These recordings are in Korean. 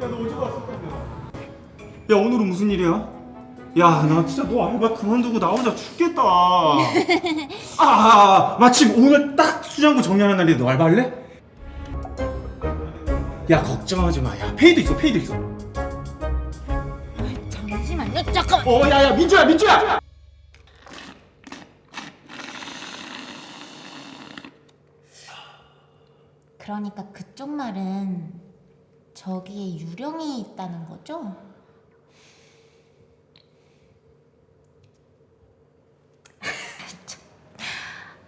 야너 어제 왔을 건데. 야 오늘은 무슨 일이야? 야 나 진짜 너 알바 그만두고 나 혼자 죽겠다. 아, 아, 아 마침 오늘 딱 수장고 정리하는 날인데 너 알바 할래? 야 걱정하지 마. 야 페이도 있어 페이도 있어. 잠시만요. 잠깐만. 어 야야 민주야 민주야. 그러니까 그쪽 말은 저기에 유령이 있다는 거죠?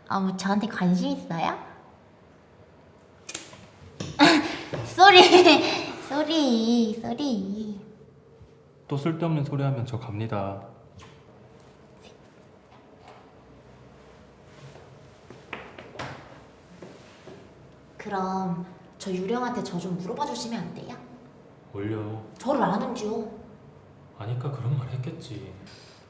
아, 뭐 저한테 관심 있어요? 쏘리, 쏘리, 쏘리. 또 쓸데없는 소리 하면 저 갑니다. 그럼 저 유령한테 저 좀 물어봐 주시면 안 돼요? 뭘요? 저를 아는지요? 아니까 그런 말 했겠지.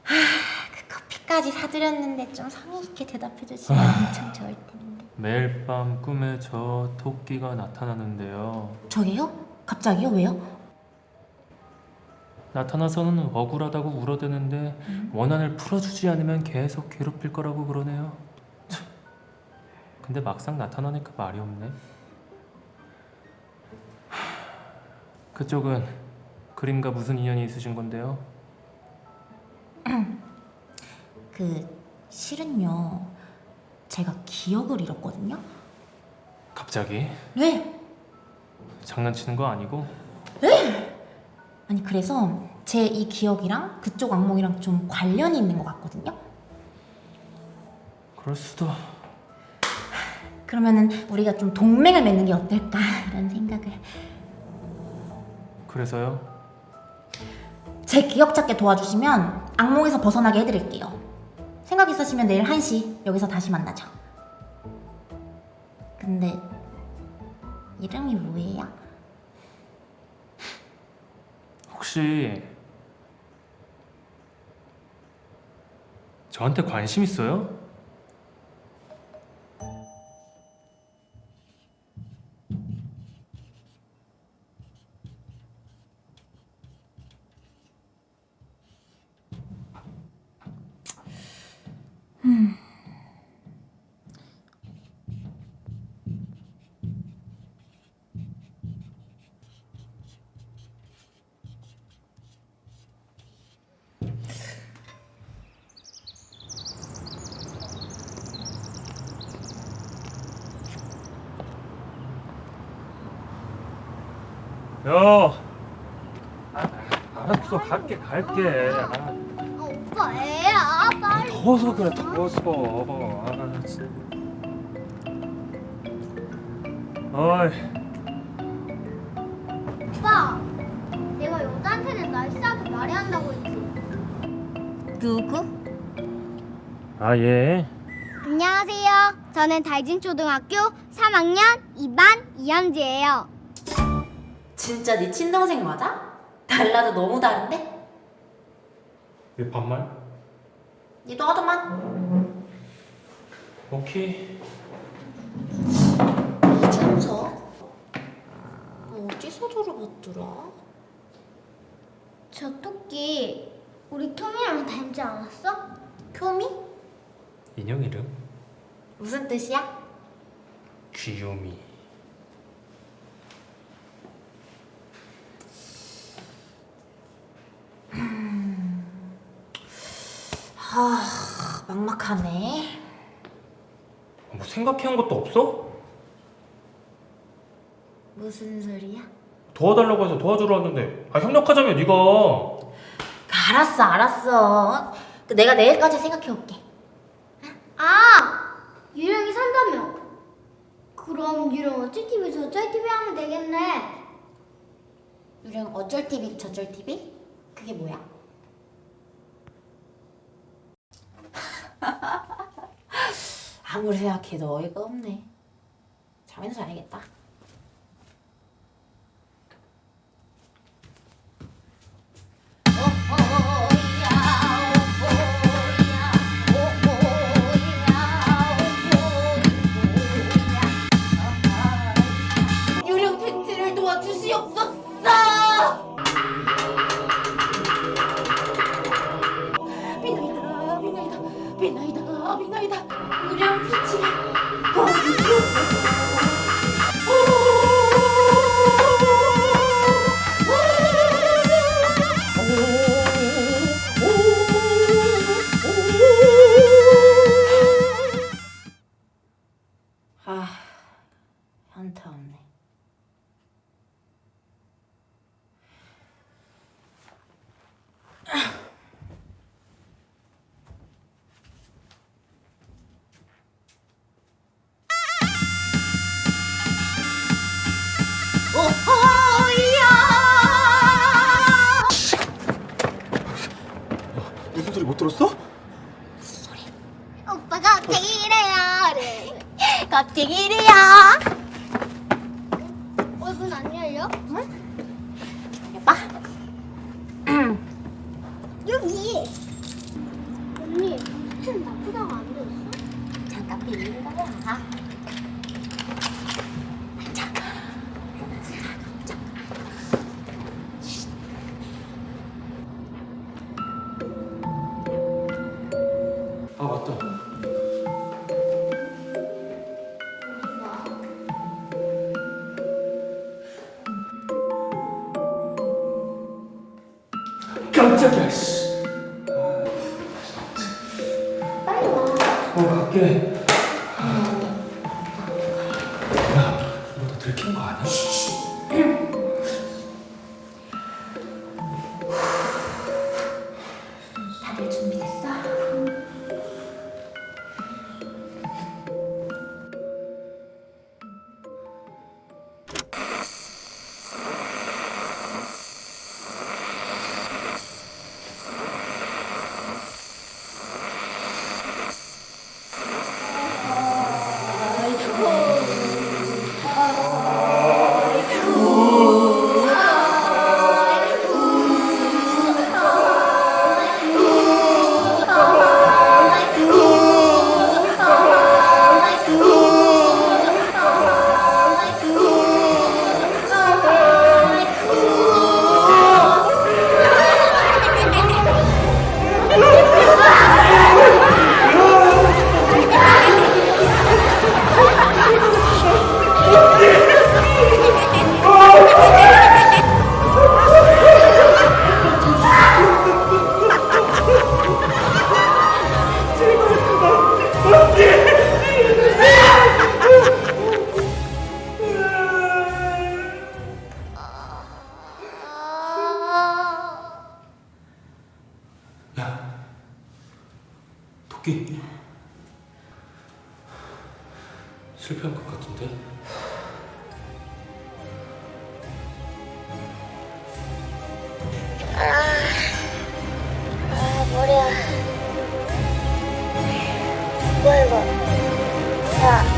그 커피까지 사드렸는데 좀 성의 있게 대답해 주시면 엄청 좋을 텐데. 매일 밤 꿈에 저 토끼가 나타나는데요. 저게요? 갑자기요? 왜요? 나타나서는 억울하다고 울어대는데 원한을 풀어주지 않으면 계속 괴롭힐 거라고 그러네요. 참. 근데 막상 나타나니까 말이 없네. 그쪽은 그림과 무슨 인연이 있으신 건데요? 그 실은요. 제가 기억을 잃었거든요. 갑자기 네. 장난치는 거 아니고 아니 그래서 제 이 기억이랑 그쪽 악몽이랑 좀 관련이 있는 것 같거든요. 그럴 수도. 그러면은 우리가 좀 동맹을 맺는 게 어떨까 이런 생각을. 그래서요? 제 기억 찾게 도와주시면 악몽에서 벗어나게 해드릴게요. 생각 있으시면 내일 1시 여기서 다시 만나죠. 근데 이름이 뭐예요? 혹시 저한테 관심 있어요? 야, 알았어, 갈게, 갈게. 아, 아, 오빠 애야 빨리 더워서 그래, 더워서. 아, 진짜. 어이, 오빠 내가 여자한테는 날씬하게 말해야 한다고 했지 누구? 아 예. 안녕하세요 저는 달진 초등학교 3학년 2반 이현지예요 진짜 네 친동생 맞아? 달라도 너무 다른데? 왜 반말? 니도 하더만 오케이. 이준서? 어디서 들어봤더라? 저 토끼 우리 토미랑 닮지 않았어? 교미? 인형 이름? 무슨 뜻이야? 귀요미. 아 막막하네 뭐 생각해온 것도 없어? 무슨 소리야? 도와달라고 해서 도와주러 왔는데 아 협력하자며 네가 알았어 알았어 그 내가 내일까지 생각해 올게 아 유령이 산다며 그럼 유령 어쩔 TV 저쩔 TV 하면 되겠네 유령 어쩔 TV 저쩔 TV? 그게 뭐야? 아무리 생각해도 어이가 없네. 잠이나 자야겠다 들었어? 오빠가 되기래요. 그래. 껍데기리야. 어, 깜짝이야 씨. 빨리 와. 어 갈게. 야, 이거 너 들킨 거 아니야? 실패한 것 같은데? 아, 아 머리야. 뭐야 이거? 야.